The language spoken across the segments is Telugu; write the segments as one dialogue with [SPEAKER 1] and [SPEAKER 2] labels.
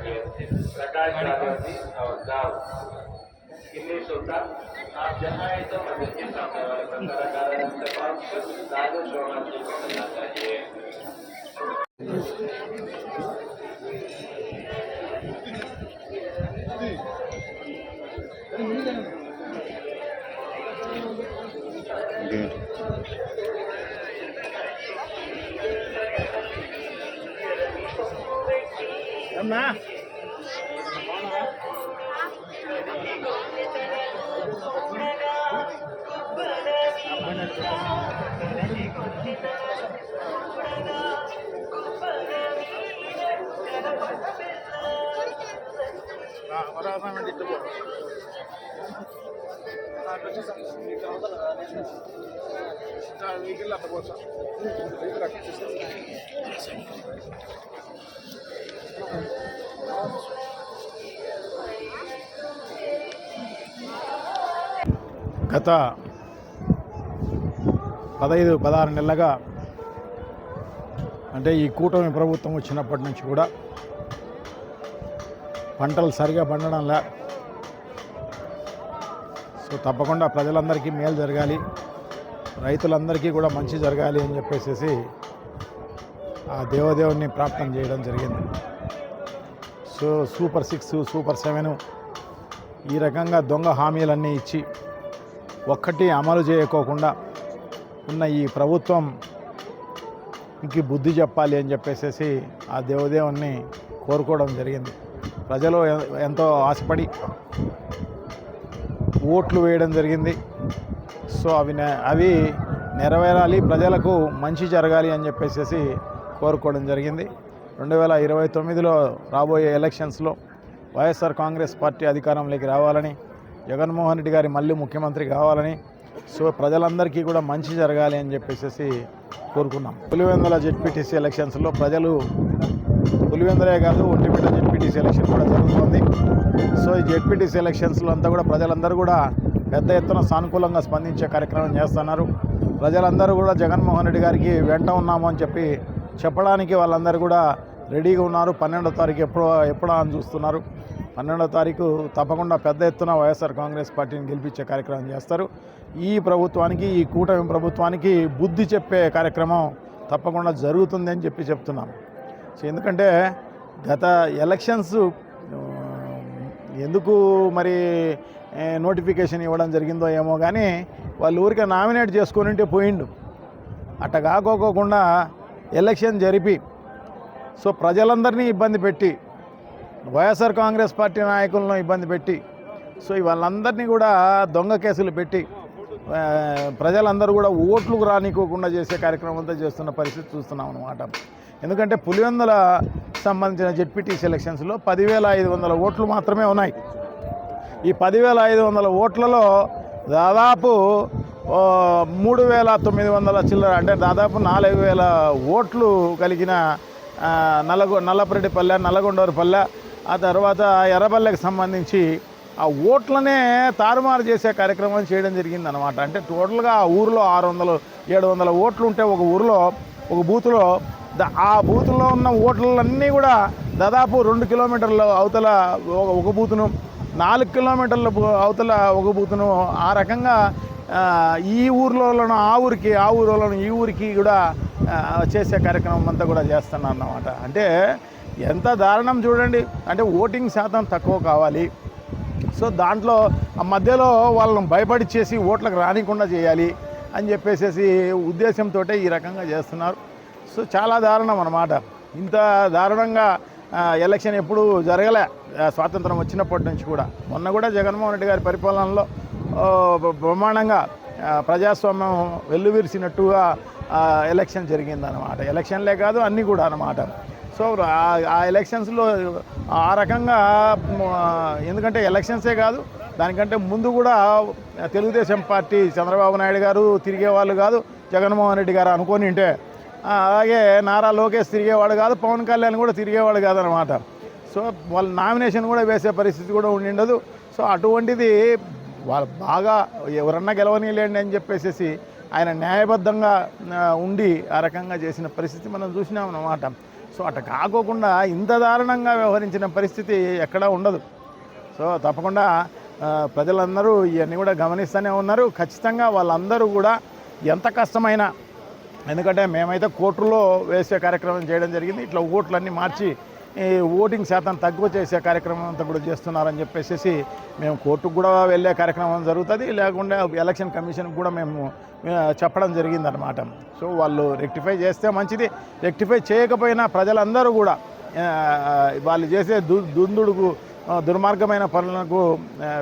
[SPEAKER 1] प्रकाश राजाजी और गाँव इन्हें श्रोता आप जहाँ है तो मंदिर के सामने वाले बंदर अकारा रास्ते पास कर राजा शोभा जी को मिलना चाहिए अम्मा
[SPEAKER 2] గత పదహైదు పదహారు నెలలుగా అంటే ఈ కూటమి ప్రభుత్వం వచ్చినప్పటి నుంచి కూడా పంటలు సరిగా పండడంలా సో తప్పకుండా ప్రజలందరికీ మేలు జరగాలి. రైతులందరికీ కూడా మంచి జరగాలి అని చెప్పేసి ఆ దేవదేవుని ప్రాప్తం చేయడం జరిగింది. So super six super seven ఈ రకంగా దొంగ హామీలన్నీ ఇచ్చి ఒక్కటి అమలు చేయకోకుండా ఉన్న ఈ ప్రభుత్వం ఇంకి బుద్ధి చెప్పాలి అని చెప్పేసి ఆ దేవదేవుణ్ణి కోరుకోవడం జరిగింది. ప్రజలు ఎ- ఎంతో ఆశపడి ఓట్లు వేయడం జరిగింది. సో అవి అవి నెరవేరాలి ప్రజలకు మంచి జరగాలి అని చెప్పేసి కోరుకోవడం జరిగింది. రెండు వేల ఇరవై తొమ్మిదిలో రాబోయే ఎలక్షన్స్లో వైఎస్ఆర్ కాంగ్రెస్ పార్టీ అధికారంలోకి రావాలని జగన్మోహన్ రెడ్డి గారి మళ్ళీ ముఖ్యమంత్రి కావాలని సో ప్రజలందరికీ కూడా మంచి జరగాలి అని చెప్పేసి కోరుకున్నాం. పులివెందుల జెడ్పీటీసీ ఎలక్షన్స్లో ప్రజలు పులివెందులే కాదు ఒంటిపేట జెడ్పీటీసీ ఎలక్షన్ కూడా జరుగుతుంది. సో ఈ జెడ్పీటీసీ ఎలక్షన్స్లో అంతా కూడా ప్రజలందరూ కూడా పెద్ద ఎత్తున సానుకూలంగా స్పందించే కార్యక్రమం చేస్తున్నారు. ప్రజలందరూ కూడా జగన్మోహన్ రెడ్డి గారికి వెంట ఉన్నాము అని చెప్పి చెప్పడానికి వాళ్ళందరూ కూడా రెడీగా ఉన్నారు. పన్నెండో తారీఖు ఎప్పుడో ఎప్పుడో అని చూస్తున్నారు. పన్నెండో తారీఖు తప్పకుండా పెద్ద ఎత్తున వైఎస్ఆర్ కాంగ్రెస్ పార్టీని గెలిపించే కార్యక్రమం చేస్తారు. ఈ ప్రభుత్వానికి ఈ కూటమి ప్రభుత్వానికి బుద్ధి చెప్పే కార్యక్రమం తప్పకుండా జరుగుతుంది అని చెప్పి చెప్తున్నాం సో ఎందుకంటే గత ఎలక్షన్స్ ఎందుకు మరి నోటిఫికేషన్ ఇవ్వడం జరిగిందో ఏమో కానీ వాళ్ళు ఊరికే నామినేట్ చేసుకునింటే పోయిండు. అట్ట కాకోకుండా ఎలక్షన్ జరిపి సో ప్రజలందరినీ ఇబ్బంది పెట్టి వైఎస్ఆర్ కాంగ్రెస్ పార్టీ నాయకులను ఇబ్బంది పెట్టి సో వాళ్ళందరినీ కూడా దొంగ కేసులు పెట్టి ప్రజలందరూ కూడా ఓట్లు రానికోకుండా చేసే కార్యక్రమం అంతా చేస్తున్న పరిస్థితి చూస్తున్నాం అనమాట ఎందుకంటే పులివెందుల సంబంధించిన జెడ్పీటీ సెలక్షన్స్లో పదివేల ఐదు వందల ఓట్లు మాత్రమే ఉన్నాయి. ఈ పదివేల ఐదు వందల ఓట్లలో దాదాపు మూడు వేల తొమ్మిది వందల చిల్లర అంటే దాదాపు నాలుగు వేల ఓట్లు కలిగిన ఆ, నల్లగొ నల్లపరెడ్డిపల్లె నల్లగొండవరిపల్లె ఆ తర్వాత ఎర్రపల్లెకి సంబంధించి ఆ ఓట్లనే తారుమారు చేసే కార్యక్రమం చేయడం జరిగింది అనమాట అంటే టోటల్గా ఆ ఊరిలో ఆరు వందలు ఏడు వందల ఓట్లు ఉంటే ఒక ఊరిలో ఒక బూత్లో ఆ బూత్లో ఉన్న ఓట్లన్నీ కూడా దాదాపు రెండు కిలోమీటర్ల అవతల ఒక- బూతును నాలుగు కిలోమీటర్ల అవతల ఒక బూతును ఆ రకంగా ఈ ఊర్లోనూ ఆ ఊరికి ఆ ఊరిలోనూ ఈ ఊరికి కూడా చేసే కార్యక్రమం అంతా కూడా చేస్తున్నాను అన్నమాట అంటే ఎంత దారుణం చూడండి. అంటే ఓటింగ్ శాతం తక్కువ కావాలి. సో దాంట్లో ఆ మధ్యలో వాళ్ళని భయపడిచ్చేసి ఓట్లకు రానికుండా చేయాలి అని చెప్పేసి ఉద్దేశంతో ఈ రకంగా చేస్తున్నారు. సో చాలా దారుణం అన్నమాట. ఇంత దారుణంగా ఎలక్షన్ ఎప్పుడు జరగలే. స్వాతంత్రం వచ్చినప్పటి నుంచి కూడా. మొన్న కూడా జగన్మోహన్ రెడ్డి గారి పరిపాలనలో బ్రహ్మాండంగా ప్రజాస్వామ్యం వెల్లువిరిసినట్టుగా ఎలక్షన్ జరిగిందనమాట ఎలక్షన్లే కాదు అన్నీ కూడా అన్నమాట. సో ఆ- ఎలక్షన్స్లో ఆ రకంగా ఎందుకంటే ఎలక్షన్సే కాదు దానికంటే ముందు కూడా తెలుగుదేశం పార్టీ చంద్రబాబు నాయుడు గారు తిరిగేవాళ్ళు కాదు జగన్మోహన్ రెడ్డి గారు అనుకొని ఉంటే అలాగే నారా లోకేష్ తిరిగేవాడు కాదు పవన్ కళ్యాణ్ కూడా తిరిగేవాడు కాదనమాట సో వాళ్ళ నామినేషన్ కూడా వేసే పరిస్థితి కూడా ఉండిండదు. సో అటువంటిది వాళ్ళు బాగా ఎవరన్నా గెలవనీయలేండి అని చెప్పేసి ఆయన న్యాయబద్ధంగా ఉండి ఆ రకంగా చేసిన పరిస్థితి మనం చూసినాం అన్నమాట సో అటు కాకోకుండా ఇంత దారుణంగా వ్యవహరించిన పరిస్థితి ఎక్కడా ఉండదు. సో తప్పకుండా ప్రజలందరూ ఇవన్నీ కూడా గమనిస్తూనే ఉన్నారు. ఖచ్చితంగా వాళ్ళందరూ కూడా ఎంత కష్టమైనా ఎందుకంటే మేమైతే కోర్టులో వేసే కార్యక్రమం చేయడం జరిగింది. ఇట్లా ఓట్లన్నీ మార్చి ఓటింగ్ శాతం తక్కువ చేసే కార్యక్రమం అంతా కూడా చేస్తున్నారని చెప్పేసి మేము కోర్టుకు కూడా వెళ్ళే కార్యక్రమం జరుగుతుంది. లేకుండా ఎలక్షన్ కమిషన్కి కూడా మేము చెప్పడం జరిగిందనమాట సో వాళ్ళు రెక్టిఫై చేస్తే మంచిది. రెక్టిఫై చేయకపోయినా ప్రజలందరూ కూడా వాళ్ళు చేసే దు దుందుడుకు దుర్మార్గమైన పనులకు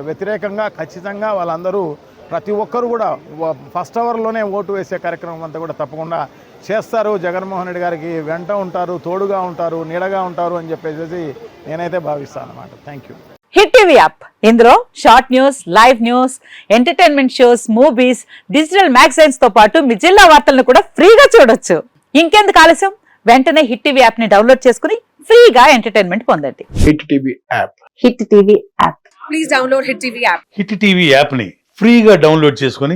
[SPEAKER 2] వ్యతిరేకంగా ఖచ్చితంగా వాళ్ళందరూ ప్రతి ఒక్కరు కూడా ఫస్ట్ అవర్లోనే ఓటు వేసే కార్యక్రమం అంతా కూడా తప్పకుండా చేస్తారు. జగన్మోహన్ రెడ్డి గారికి వెంట ఉంటారు తోడుగా ఉంటారు నీడగా ఉంటారు అని చెప్పేసి నేనైతే భావిస్తాను అనమాట thank you
[SPEAKER 3] Hit TV app. ఇందులో short news live news entertainment shows movies digital మ్యాగజైన్స్తో పాటు మీ జిల్లా వార్తలను కూడా ఫ్రీగా చూడొచ్చు. ఇంకెందుకు ఆలస్యం? వెంటనే హిట్ టీవీ యాప్ని డౌన్లోడ్ చేసుకుని ఫ్రీగా ఎంటర్టైన్మెంట్ పొందండి.
[SPEAKER 4] Hit TV app.
[SPEAKER 3] Hit TV app.
[SPEAKER 5] Please download Hit TV app.
[SPEAKER 6] Hit TV యాప్ని ఫ్రీగా డౌన్లోడ్ చేసుకొని